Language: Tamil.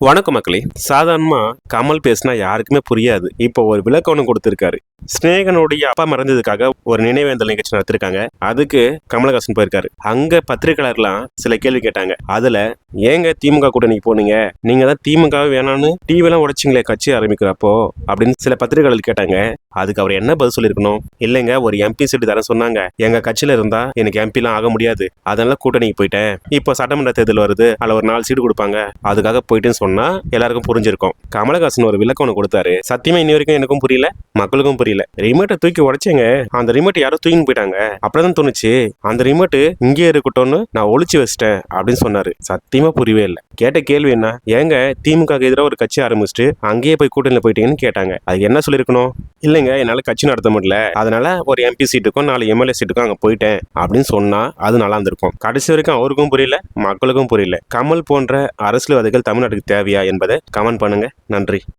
வணக்கம் மக்களே. சாதாரணமாக கமல் பேசினா யாருக்குமே புரியாது. இப்போ ஒரு விளக்கம் ஒன்று கொடுத்துருக்காரு. ஸ்னேகனுடைய அப்பா மறைஞ்சதுக்காக ஒரு நினைவேந்தல் நிகழ்ச்சி நடத்திருக்காங்க. அதுக்கு கமலஹாசன் போயிருக்காரு. அங்க பத்திரிகையாளர்லாம் சில கேள்வி கேட்டாங்க. அதுல ஏங்க திமுக கூட்டணிக்கு போனீங்க? நீங்க தான் திமுக வேணான்னு டிவிலாம் உடைச்சிங்களே கட்சி ஆரம்பிக்கிறப்போ? அப்படின்னு சில பத்திரிகையாளர் கேட்டாங்க. அதுக்கு அவர் என்ன பதில் சொல்லியிருக்கணும்? இல்லைங்க ஒரு எம்பி சீட்டு தரேன் சொன்னாங்க. எங்க கட்சியில இருந்தா எனக்கு எம்பிலாம் ஆக முடியாது. அதனால கூட்டணிக்கு போயிட்டேன். இப்போ சட்டமன்ற தேர்தல் வருது. அதில் ஒரு நாலு சீட்டு கொடுப்பாங்க. அதுக்காக போயிட்டேன்னு சொன்னா எல்லாருக்கும் புரிஞ்சிருக்கும். கமலஹாசன் ஒரு விளக்கம் ஒன்று கொடுத்தாரு. சத்தியமா இன்னி வரைக்கும் எனக்கும் புரியல மக்களுக்கும் புரியல. ரிமோட்டை தூக்கி உடைச்சேங்க. அந்த ரிமோட் யாரோ தூக்கின்னு போயிட்டாங்க. அப்படிதான் தோணுச்சு அந்த ரிமோட்டு இங்கே இருக்கட்டும்னு நான் ஒழிச்சு வச்சிட்டேன் அப்படின்னு சொன்னாரு. சத்தியமா புரியவே இல்லை. கேட்ட கேள்வி என்ன? ஏங்க திமுக எதிராக ஒரு கட்சி ஆரம்பிச்சுட்டு அங்கேயே போய் கூட்டணியில் போயிட்டீங்கன்னு கேட்டாங்க. அது என்ன சொல்லியிருக்கணும்? இல்லைங்க என்னால் கட்சி நடத்த முடியல. அதனால ஒரு எம்பி சீட்டுக்கும் நாலு எம்எல்ஏ சீட்டுக்கும் அங்கே போயிட்டேன். அப்படின்னு சொன்னால் அது நல்லா இருந்திருக்கும். கடைசி வரைக்கும் அவருக்கும் புரியல மக்களுக்கும் புரியல. கமல் போன்ற அரசியல்வாதிகள் தமிழ்நாட்டுக்கு தேவையா என்பதை கமெண்ட் பண்ணுங்க. நன்றி.